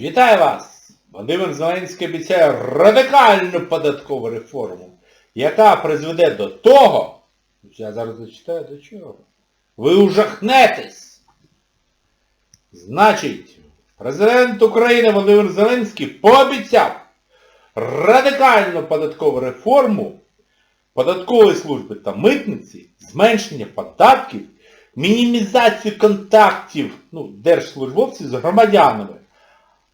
Вітаю вас! Володимир Зеленський обіцяє радикальну податкову реформу, яка призведе до того, я зараз зачитаю до чого, ви ужахнетесь. Значить, президент України Володимир Зеленський пообіцяв радикальну податкову реформу податкової служби та митниці, зменшення податків, мінімізацію контактів ну, держслужбовців з громадянами,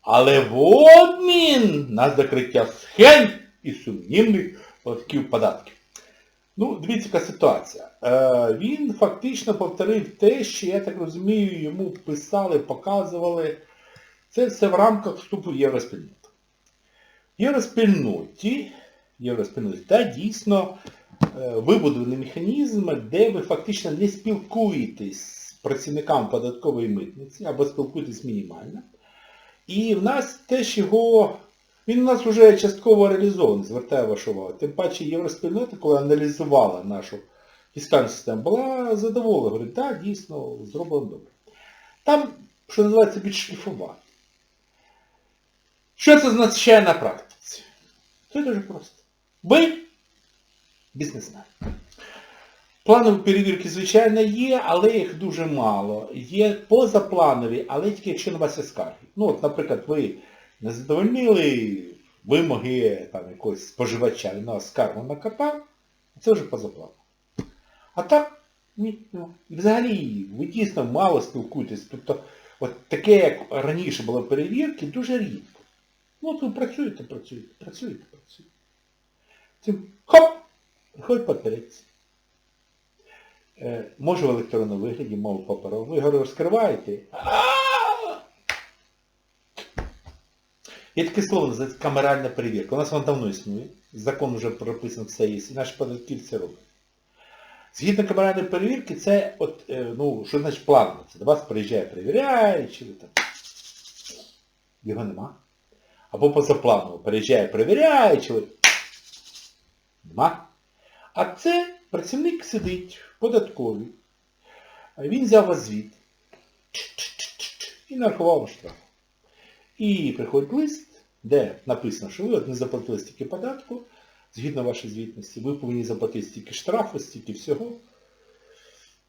але в обмін на закриття схем і сумнівних платків податків. Ну, дивіться, яка ситуація. Е, він фактично повторив те, що, я так розумію, йому писали, показували. Це все в рамках вступу в Євроспільноту. Євроспільноті, Євроспільноті, та дійсно е, вибудований механізм, де ви фактично не спілкуєтесь з працівниками податкової митниці або спілкуєтесь мінімально. І в нас теж його, він у нас вже частково реалізований, звертаю вашу увагу. Тим паче Євроспільнота, коли аналізувала нашу фіскальну систему, була задоволена, говорить, так, дійсно, зроблено добре. Там, що називається, підшліфувати. Що це означає на практиці? Це дуже просто. Ви бізнесмен. Планові перевірки, звичайно, є, але їх дуже мало. Є позапланові, але тільки якщо на вас є скарги. Ну, от, наприклад, ви не задовольнили вимоги там, якогось споживача, він на скаргу накатав, це вже позапланово. А так, ні. ну, взагалі, ви дійсно мало спілкуєтесь. Тобто, от таке, як раніше було перевірки, дуже рідко. Ну, от ви працюєте, працюєте, працюєте, працюєте. Цим хоп! Приходить папірець. Е, може в електронному вигляді, може в паперовому. Ви його розкриваєте. Є таке слово, називається камеральна перевірка. У нас воно давно існує. Закон вже прописано все є, і наші податківці це роблять. Згідно камеральної перевірки, це от, е, ну, що значить планово? Це до вас приїжджає перевіряючий, там. Його нема. Або позапланово приїжджає перевіряючий, нема. А це працівник сидить в податковій. Він взяв вас звіт і нарахував штраф. І приходить лист, де написано, що ви не заплатили стільки податку, згідно вашої звітності, ви повинні заплатити стільки штрафу, стільки всього.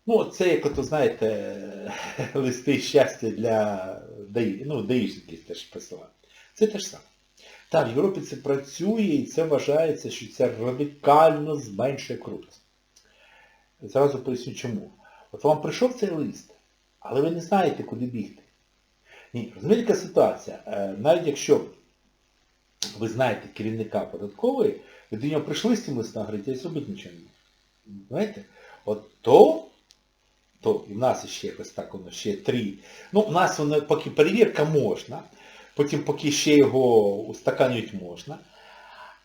Ну, це, як ото, знаєте, листи щастя для даї, ну, даїшників теж присилають. Це те ж саме. Так, в Європі це працює і це вважається, що це радикально зменшує корупцію. Зразу поясню чому. От вам прийшов цей лист, але ви не знаєте, куди бігти. Ні, розумієте, яка ситуація? Е, Навіть якщо ви знаєте керівника податкової, ви до нього прийшли з цим листом, говорите, я зробити нічого не. Знаєте? От то, то і в нас ще якось так воно ще три. Ну, у нас воно поки перевірка можна, потім поки ще його устаканювати можна.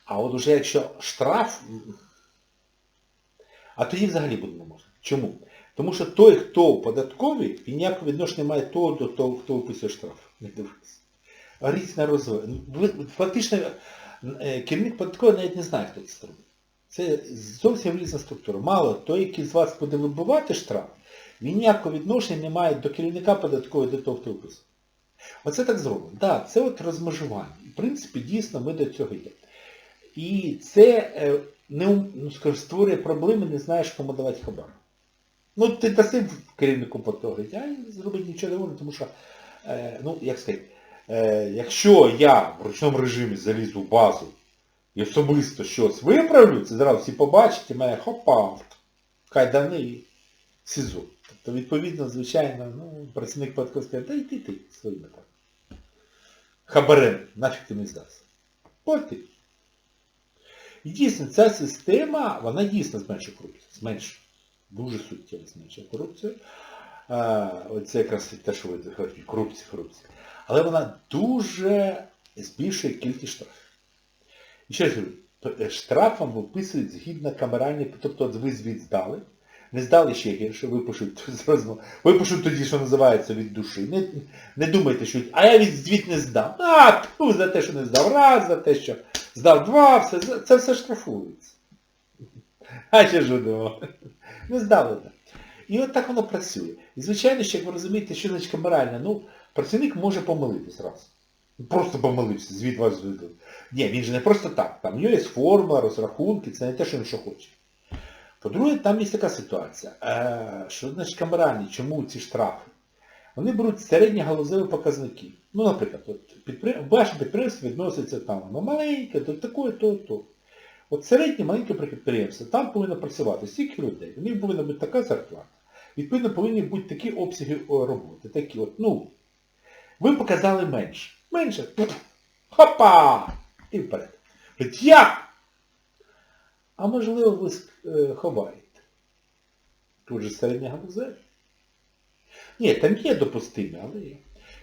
А от уже якщо штраф, а тоді взагалі буде не можна. Чому? Тому що той, хто податковий, він ніякого відношення має того до того, хто виписує штраф. Не дивись. Різна розвиток. Фактично, е, керівник податковий навіть не знає, хто це зробить. Це зовсім різна структура. Мало, той, який з вас буде вибивати штраф, він ніякого відношення не має до керівника податкової, до того, хто виписує. Оце так зроблено. Так, да, це от розмежування. В принципі, дійсно, ми до цього йдемо. І це е, не, ну, скажу, створює проблеми, не знаєш, кому давати хабар. Ну, ти даси керівнику податкової, а зробити нічого не можна, тому що, е, ну, як сказати, е, якщо я в ручному режимі залізу в базу і особисто щось виправлю, це зразу всі побачать і мене хопа, кайдани СІЗО. Тобто, відповідно, звичайно, ну, працівник податковий скаже, та йди ти своїми так. Хабарем, нафіг ти не здався. Поти. І дійсно, ця система, вона дійсно зменшує корупцію. Зменшує. Дуже суттєво зменшує корупцію. Оце якраз те, що ви говорите, корупція, корупція. Але вона дуже збільшує кількість штрафів. І ще раз говорю, штраф вам виписують згідно камеральної, тобто ви звіт здали, не здали ще гірше, випишуть, випишуть тоді, що називається від душі. Не, не думайте, що а я від звіт не здав. А, тьфу, за те, що не здав раз, за те, що здав два, все, це все штрафується. А ще ж думав. Не здали. І от так воно працює. І звичайно, що як ви розумієте, що значить камеральне, ну, працівник може помилитись раз. Просто помилився, звід вас звідли. Ні, він же не просто так. Там є форма, розрахунки, це не те, що він що хоче. По-друге, там є така ситуація. Е, що значить камеральні, чому ці штрафи? Вони беруть середні галузеві показники. Ну, наприклад, от підпри... ваше підприємство відноситься там воно маленьке, до такої, то, то. От середнє маленьке підприємство, там повинно працювати стільки людей, у них повинна бути така зарплата. Відповідно, повинні бути такі обсяги роботи. Такі от, ну, ви показали менше. Менше. Хопа! І вперед. Як? А можливо, ви е, ховаєте. Тут же середня галузеві. Ні, там є допустимі, але є.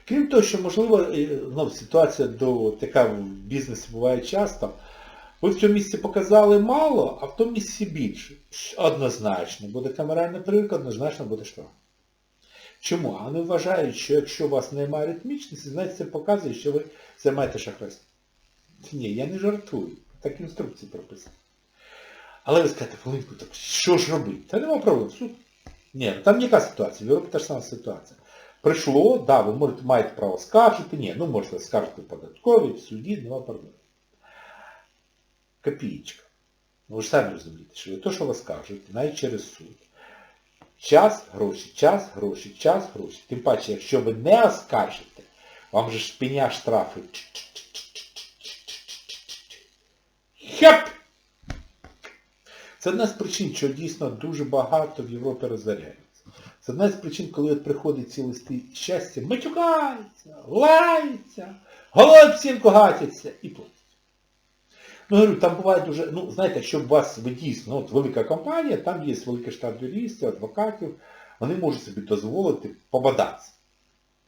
Крім того, що, можливо, ну, ситуація до, така в бізнесі буває часто, ви в цьому місці показали мало, а в тому місці більше. Однозначно буде камеральна перевірка, однозначно буде штраф. Чому? А вони вважають, що якщо у вас немає ритмічності, значить це показує, що ви займаєте шахрайством. Ні, я не жартую. Так інструкції прописані. Але ви скажете, Волинку, так що ж робити? Та нема проблем. Суд. Ні, там яка ситуація? В Європі та ж сама ситуація. Прийшло, да, ви можете, маєте право скаржити, ні, ну можете скаржити податкові, в суді, нема проблем. Копієчка. Ну ви ж самі розумієте, що ви то, що ви скаржите, навіть через суд. Час, гроші, час, гроші, час, гроші. Тим паче, якщо ви не оскаржите, вам же ж пеня штрафи. Хеп! Це одна з причин, що дійсно дуже багато в Європі розоряється. Це одна з причин, коли от приходять ці листи щастя, матюкаються, лаються, голови в гатяться і платять. Ну, говорю, там буває дуже, ну, знаєте, щоб у вас ви дійсно, от велика компанія, там є великий штат юристів, адвокатів, вони можуть собі дозволити побадатися.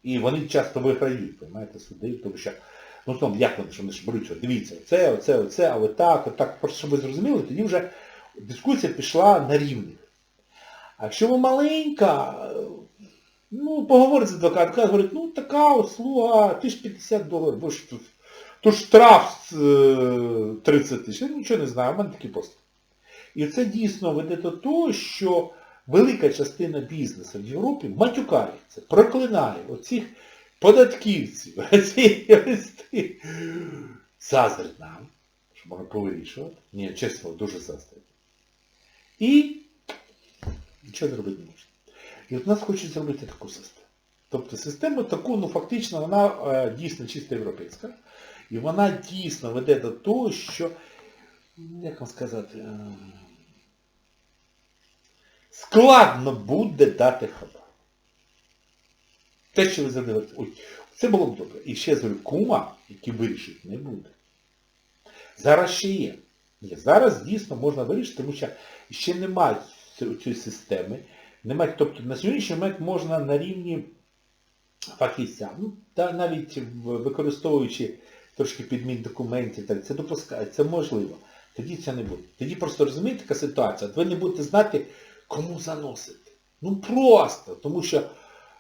І вони часто виграють, розумієте, суди, тому що, ну там, як вони, що вони ж беруть, дивіться, оце, оце, оце, але так, отак, просто щоб ви зрозуміли, тоді вже дискусія пішла на рівних. А якщо ви маленька, ну, поговорить з адвокатом, адвокат говорить, ну така услуга, 1050 доларів, бо ж тут то штраф 30 тисяч, я нічого не знаю, у мене такий пост. І це дійсно веде до того, що велика частина бізнесу в Європі матюкається, проклинає оцих податківців. Заздрить нам, що можна повирішувати. Ні, чесно, дуже заздрить. І нічого зробити не можна. І от нас хочуть зробити таку систему. Тобто систему таку, ну фактично, вона е, дійсно чисто європейська. І вона дійсно веде до того, що, як вам сказати, е, складно буде дати хабар. Те, що ви задивилися, ой, це було б добре. І ще з кума, який вирішить, не буде. Зараз ще є. Ні, зараз дійсно можна вирішити, тому що ще немає цієї системи. Немає, тобто на сьогоднішній момент можна на рівні фахівця, ну, та навіть використовуючи трошки підмін документів, так, це допускається, це можливо. Тоді це не буде. Тоді просто розумієте, така ситуація, ви не будете знати, кому заносити. Ну просто, тому що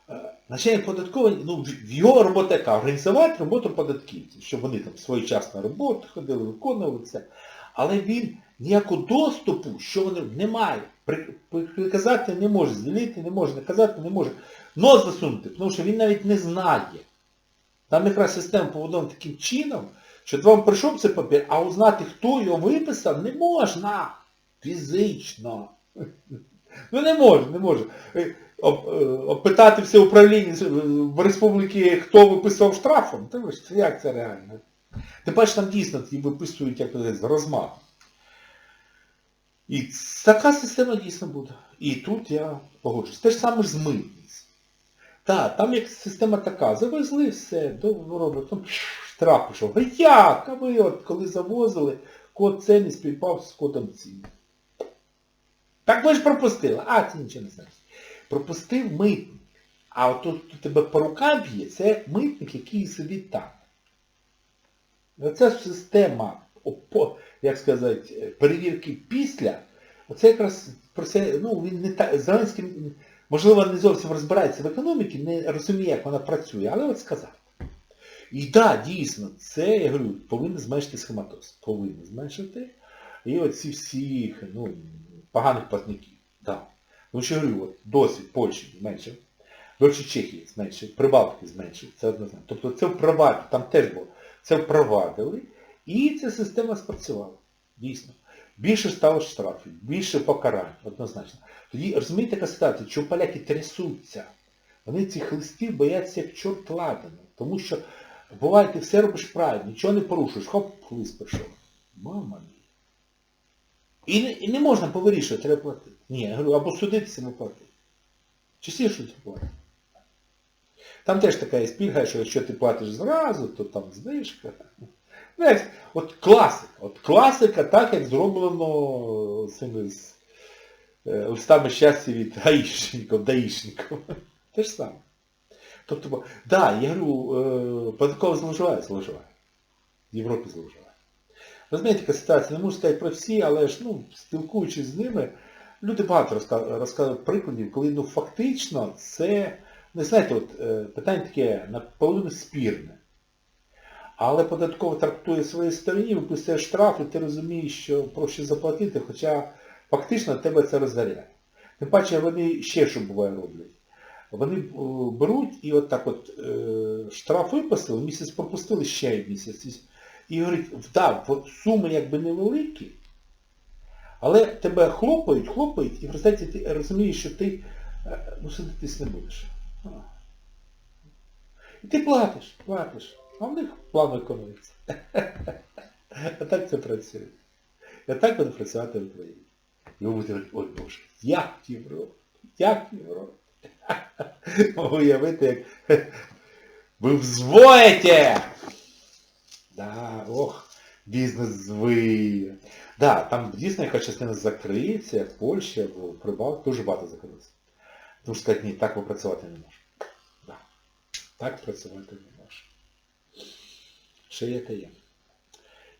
е, начальник податковий, ну, в його робота яка? Організувати роботу податківців, щоб вони там своєчасно роботу ходили, виконували це. Але він ніякого доступу, що вони не має. Приказати не може, звільнити не може, наказати не може. Нос засунути, тому що він навіть не знає. Там якраз система побудована таким чином, що вам прийшов цей папір, а узнати, хто його виписав, не можна. Фізично. Ну не може, не може. Опитати все управління в республіки, хто виписував штрафом, то як це реально? Ти бачиш, там дійсно виписують, як з розмаху. І така система дійсно буде. І тут я погоджуюсь. Те ж саме ж з митниць. Так, там як система така, завезли все, робить, там штраф пішов. Як? А ви от коли завозили, код ціни співпав з кодом ціни. Так ви ж пропустили. А, це нічого не знаєш. Пропустив митник. А от тут, тебе по рукам б'є, це митник, який собі так. Оця система, як сказати, перевірки після, оце якраз про це, ну, він не так, Зеленський, можливо, не зовсім розбирається в економіці, не розуміє, як вона працює, але от сказав. І так, да, дійсно, це, я говорю, повинен зменшити схематоз. Повинен зменшити. І оці всі ну, поганих платників. Да. Тому що я говорю, от, досвід Польщі менше. Дольше Чехії зменшить, Прибалтики зменшить, це однозначно. Тобто це в впровадили, там теж було, це впровадили, і ця система спрацювала. Дійсно. Більше стало штрафів, більше покарань, однозначно. Тоді, розумієте, яка ситуація, що поляки трясуться. Вони цих листів бояться як чорт ладаний. Тому що буває, ти все робиш правильно, нічого не порушуєш, хоп, лист прийшов. Мама мія. І, не- і не можна повирішувати, треба платити. Ні, я говорю, або судитися, або платити. Частіше ти платиш. Там теж така є пільга, що якщо ти платиш зразу, то там знижка. От класика. От класика так, як зроблено цими з е, листами щастя від гаїшників, даїшників. Те ж саме. Тобто, бо- да, я говорю, е, податково зловживає, зловживає. В Європі зловживає. Знаєте, яка ситуація, не можу сказати про всі, але ж, ну, спілкуючись з ними, люди багато розказують прикладів, коли ну, фактично це, не знаєте, от, е, питання таке наполовину спірне. Але податково трактує своїй стороні, виписує штраф, і ти розумієш, що проще заплатити, хоча фактично тебе це розоряє. Тим паче вони ще що буває роблять. Вони е, беруть і от так от е, штраф виписали, місяць пропустили ще місяць. І- говорять, так, суми якби невеликі, але тебе хлопають, хлопають, і в результаті ти розумієш, що ти ну, сидитись не будеш. І ти платиш, платиш. А в них план виконується. А так це працює. А так буде працювати в Україні. І ви будете говорити, ой Боже, як Європа, як Європа. Можу уявити, як ви взвоїте! Да, ох, бізнес звиє. Да, там дійсно яка частина закриється, Польща, Прибалт, дуже багато закриється. Тому що сказати, ні, так ви працювати не можете. Да. Так працювати не може. Ще є та є.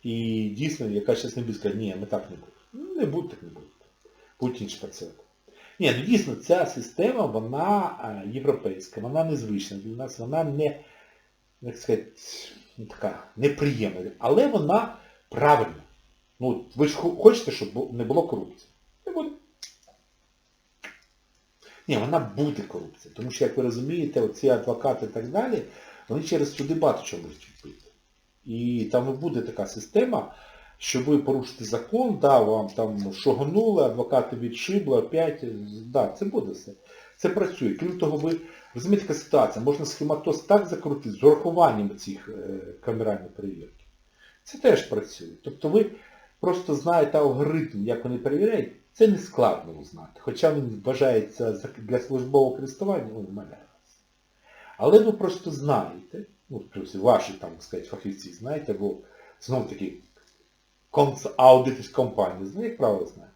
І дійсно, яка частина буде сказати, ні, ми так не будемо. Ну, не буде, так не буде. Будуть інші працювати. Ні, ну дійсно, ця система, вона європейська, вона незвична для нас, вона не, як сказати, ну, така неприємна, але вона правильна. Ну, ви ж хочете, щоб не було корупції. Не буде. Ні, вона буде корупція. Тому що, як ви розумієте, оці адвокати і так далі, вони через суди багато чого відбити. І там і буде така система, що ви порушите закон, да, вам там шогнули, адвокати відшибли, опять, да, це буде все. Це працює. Крім того, ви розумієте, яка ситуація, можна схематоз так закрутити з урахуванням цих е, камеральних перевірки. Це теж працює. Тобто ви просто знаєте алгоритм, як вони перевіряють, це не складно узнати. Хоча він вважається для службового користування, ну, умаляється. Але ви просто знаєте, ну, ваші, там, сказати, фахівці знаєте, бо знов таки аудит компанії, знає, як правило, знає.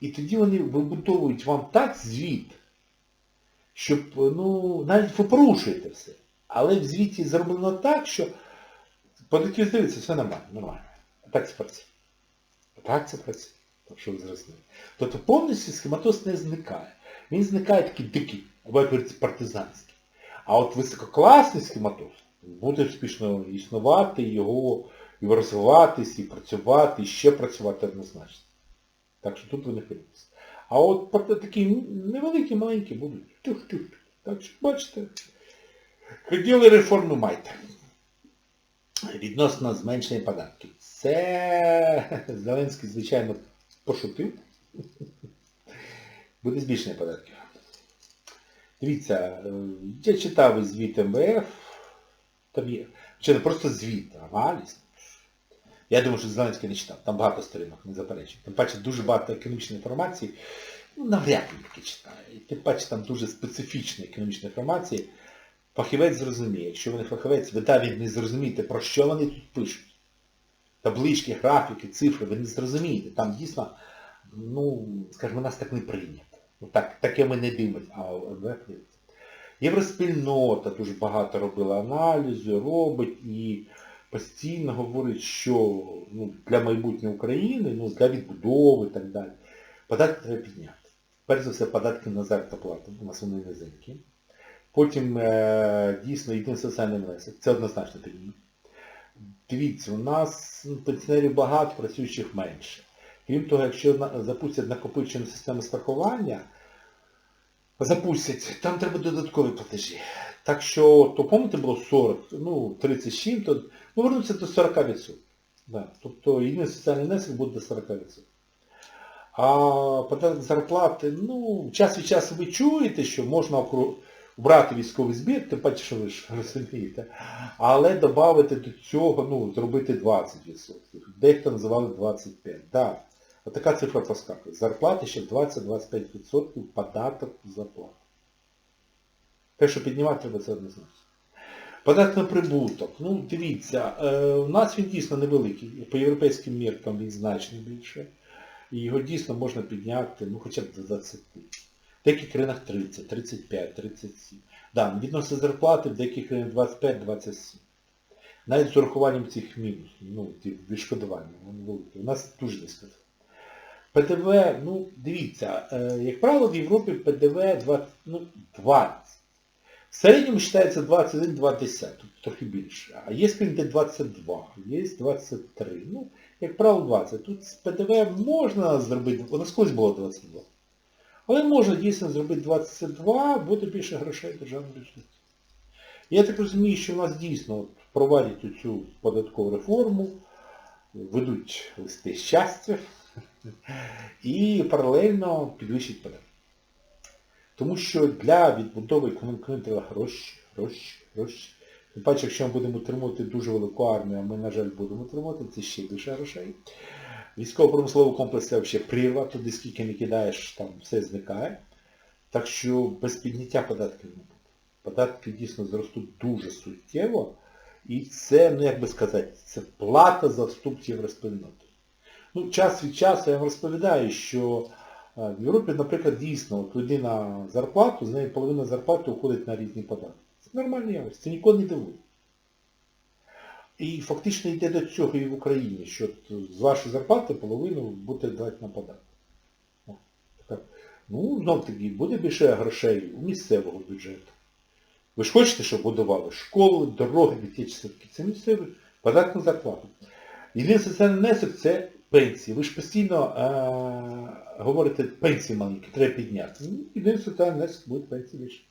І тоді вони вибудовують вам так звіт, щоб, ну, навіть ви порушуєте все. Але в звіті зроблено так, що податків дивиться, все нормально, нормально. А так це працює. А так це працює. Так що ви зрозуміли. Тобто повністю схематоз не зникає. Він зникає такий дикий, або як партизанський. А от висококласний схематоз буде успішно існувати, його і розвиватись, і працювати, і ще працювати однозначно. Так що тут ви не хвилюйтесь. А от такі невеликі, маленькі будуть. Тюх-тюх. Так що бачите. Хотіли реформу майте. Відносно зменшення податків. Це Зеленський, звичайно, пошутив. Буде збільшення податків. Дивіться, е, я читав звіт МВФ, там є, чи не просто звіт, аналіз. Я думаю, що Зеленський не читав, там багато сторінок, не заперечую. Тим паче дуже багато економічної інформації, ну навряд ли таки читає. І тим паче там дуже специфічна економічна інформація. Фахівець зрозуміє. Якщо ви не фахівець, ви навіть не зрозумієте, про що вони тут пишуть. Таблички, графіки, цифри, ви не зрозумієте. Там дійсно, ну, скажімо, нас так не прийнято. Ну, так, таке ми не дивимося. Євроспільнота дуже багато робила аналізу, робить і постійно говорить, що ну, для майбутнього України, ну, для відбудови і так далі, податки треба підняти. Перш за все, податки на зарплату, у нас вони низенькі. Потім е, дійсно єдиний соціальний внесок. Це однозначно підніме. Дивіться, у нас пенсіонерів багато, працюючих менше. Крім того, якщо запустять накопичену систему страхування, запустять, там треба додаткові платежі. Так що, то пам'ятаєте, було 40, ну, 37, то ну, вернуться до 40%. Да. Тобто єдиний соціальний внесок буде до 40%. А податок зарплати, ну, час від часу ви чуєте, що можна окру- брати військовий збір, тим паче, що ви ж розумієте, але додати до цього, ну, зробити 20%. Дехто називали 25%. Да. Отака цифра поскакує. Зарплати ще 20-25% податок зарплати. Те, що піднімати треба, це однозначно. Податок на прибуток. Ну, дивіться, е, у нас він дійсно невеликий. По європейським міркам він значно більше. І його дійсно можна підняти, ну, хоча б до 20. Деяких країнах 30, 35, 37. Да, відносно зарплати в деяких країнах 25-27. Навіть з урахуванням цих мінусів, ну, відшкодування, вони великі. У нас дуже низько. ПДВ, ну, дивіться, е, як правило, в Європі ПДВ 20, ну, 20. В середньому вважається 21-20, тут трохи більше. А є країни, де 22, є 23. Ну, як правило, 20. Тут з ПДВ можна зробити, воно скось було 22. Але можна дійсно зробити 22, буде більше грошей в державному бюджеті. Я так розумію, що в нас дійсно от, впровадять цю податкову реформу, ведуть листи щастя і паралельно підвищать податки. Тому що для відбудови економіки треба гроші, гроші, гроші. Тим паче, якщо ми будемо отримувати дуже велику армію, а ми, на жаль, будемо отримувати, це ще більше грошей. Військово-промисловий комплекс це взагалі прірва, туди скільки не кидаєш, там все зникає. Так що без підняття податків не буде. Податки дійсно зростуть дуже суттєво. І це, ну як би сказати, це плата за вступ в. Ну, час від часу я вам розповідаю, що е, в Європі, наприклад, дійсно, от людина зарплату, з неї половина зарплати уходить на різні податки. Це нормальна явище, це нікого не дивує. І фактично йде до цього і в Україні, що з вашої зарплати половину будете давати на податок. Ну, знов таки, буде більше грошей у місцевого бюджету. Ви ж хочете, щоб будували школи, дороги, дитячі садки. Це місцевий податок на зарплату. Єдиний соціальний внесок це пенсії. Ви ж постійно е- говорите, пенсії маленькі, треба підняти. Ну, єдиний соціальний внесок буде пенсії більше.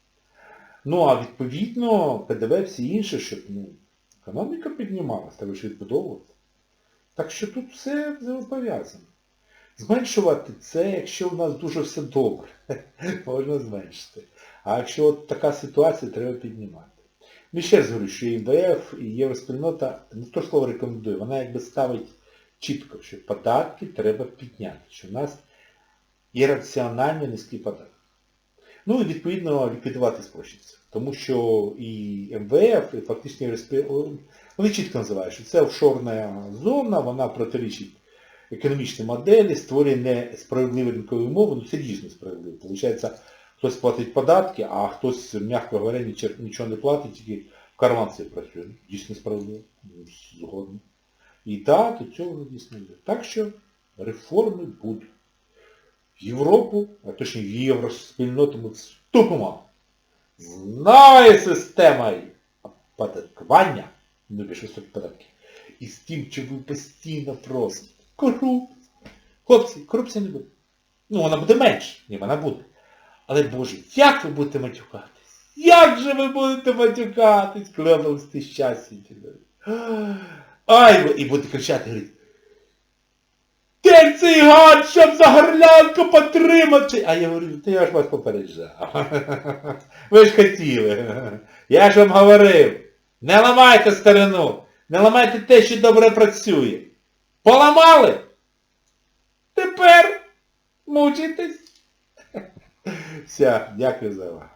Ну, а відповідно, ПДВ всі інше, щоб ну, економіка піднімалася, треба ж відбудовувати. Так що тут все взаємопов'язано. Зменшувати це, якщо в нас дуже все добре, можна зменшити. А якщо от така ситуація, треба піднімати. Ну, ще раз говорю, що МВФ, і Євроспільнота не то слово рекомендує, вона якби ставить чітко, що податки треба підняти, що в нас є раціонально низький податок. Ну і відповідно ліквідувати спрощенців. Тому що і МВФ, і фактично Євроспільнота, вони чітко називають, що це офшорна зона, вона протирічить економічній моделі, створює несправедливі ринкові умови, ну це дійсно справедливо. Получається, хтось платить податки, а хтось, м'яко говоря, нічого не платить, тільки в карман собі працює. Дійсно справедливо. Ну, Згодно. І так, до цього дійсно йде. Так що реформи будуть. В Європу, а точніше в євроспільноту ми вступимо з новою системою оподаткування, ну більш високі податки, і з тим, що ви постійно просите. Корупція. Хлопці, корупції не буде. Ну, вона буде менше, ні, вона буде. Але Боже, як ви будете матюкатись? Як же ви будете матюкатись, листи щастя? Ай, і будете кричати, говорити, де гад, щоб за горлянку потримати? А я говорю, та я ж вас попереджав. Ви ж хотіли. Я ж вам говорив. Не ламайте старину. Не ламайте те, що добре працює. Поламали? Тепер мучитесь. Все, дякую за увагу.